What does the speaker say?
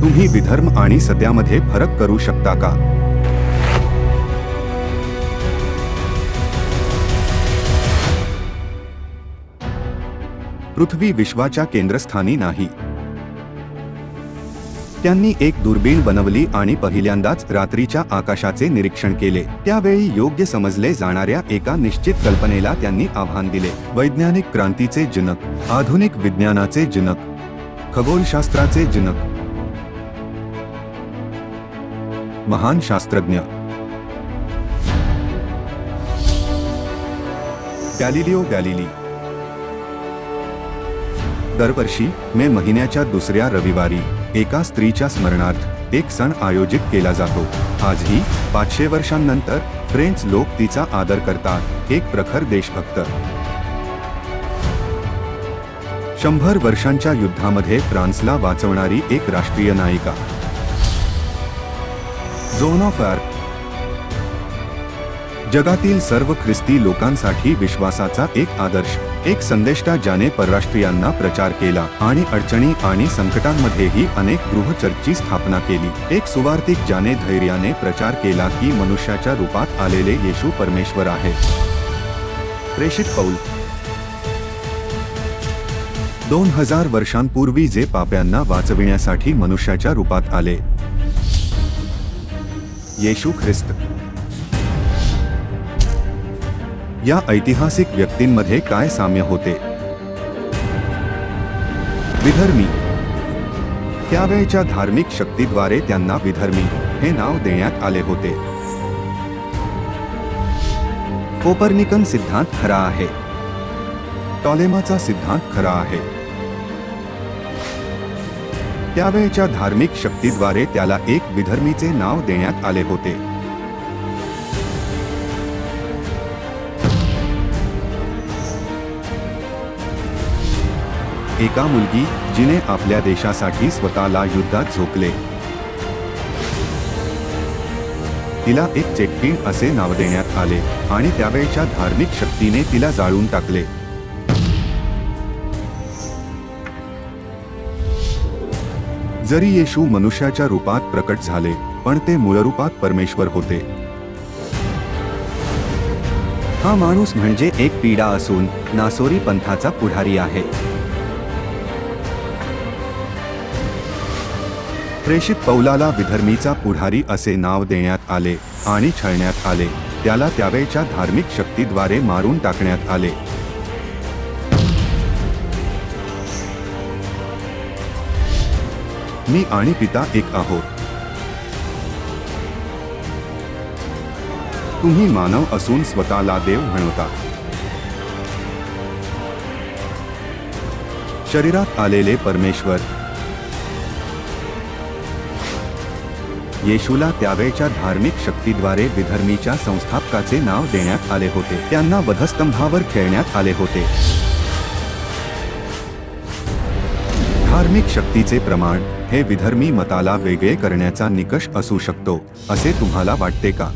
तुम्ही विधर्म आणि सत्यामध्ये फरक करू शकता का? पृथ्वी विश्वाच्या केंद्रस्थानी नाही. त्यांनी एक दुर्बीण बनवली आणि पहिल्यांदाच रात्रीच्या आकाशाचे निरीक्षण केले. त्यावेळी योग्य समजले जाणाऱ्या एका निश्चित कल्पनेला त्यांनी आव्हान दिले. वैज्ञानिक क्रांतीचे जनक आधुनिक विज्ञानाचे जनक खगोलशास्त्राचे जनक महान शास्त्रज्ञ. Galileo Galilei. दरवर्षी मे महिन्याच्या दुसऱ्या रविवारी एका स्त्रीच्या स्मरणार्थ एक सण आयोजित केला जातो. आजही पाचशे वर्षांनंतर फ्रेंच लोक तिचा आदर करतात एक प्रखर देशभक्त. शंभर वर्षांच्या युद्धामध्ये फ्रान्सला वाचवणारी एक राष्ट्रीय नायिका. झोन ऑफ अर्थ जगातील सर्व ख्रिस्ती लोकांसाठी विश्वासाचा एक आदर्श एक संदेष्टा ज्याने परराष्ट्रीयांना प्रचार केला आणि अडचणी आणि संकटांमध्येही अनेक गृहचर्चची स्थापना केली. एक सुवार्तिक ज्याने धैर्याने प्रचार केला की मनुष्याच्या रूपात आलेले येशू परमेश्वर आहे. प्रेषित पौल. दोन हजार वर्षांपूर्वी जे पाप्यांना वाचविण्यासाठी मनुष्याच्या रूपात आले. येशू ख्रिस्त. या ऐतिहासिक व्यक्तींमध्ये काय साम्य होते? विधर्मी. त्यावेळच्या धार्मिक शक्तीद्वारे त्यांना विधर्मी हे नाव देण्यात आले होते. कोपर्निकन सिद्धांत खरा आहे. टॉलेमाचा सिद्धांत खरा आहे. त्यावेळच्या धार्मिक शक्तीद्वारे त्याला एक विधर्मीचे नाव देण्यात आले होते. एका मुलगी जिने आपल्या देशासाठी स्वतःला युद्धात झोकले. तिला एक चेकपीण असे नाव देण्यात आले आणि त्यावेळच्या धार्मिक शक्तीने तिला जाळून टाकले. जरी येशू मनुष्याच्या रूपात प्रकट झाले पण ते मूळरूपात परमेश्वर होते. हा माणूस म्हणजे एक पीडा असून नासोरी पंथाचा पुढारी आहे. प्रेषित पौलाला विधर्मीचा पुढारी असे नाव देण्यात आले आणि छळण्यात आले. त्याला त्यावेळच्या धार्मिक शक्तीद्वारे मारून टाकण्यात आले. मी आणि पिता एक आहोत. तुम्ही मानव असून स्वतःला देव म्हणता. शरीरात आलेले परमेश्वर. येशूला त्यावेळच्या धार्मिक शक्तीद्वारे विधर्मीच्या संस्थापकाचे नाव देण्यात आले होते. त्यांना वधस्तंभावर खेळण्यात आले होते. धार्मिक शक्तीचे प्रमाण हे विधर्मी मताला वेगळे करण्याचा निकष असू शकतो असे तुम्हाला वाटते का?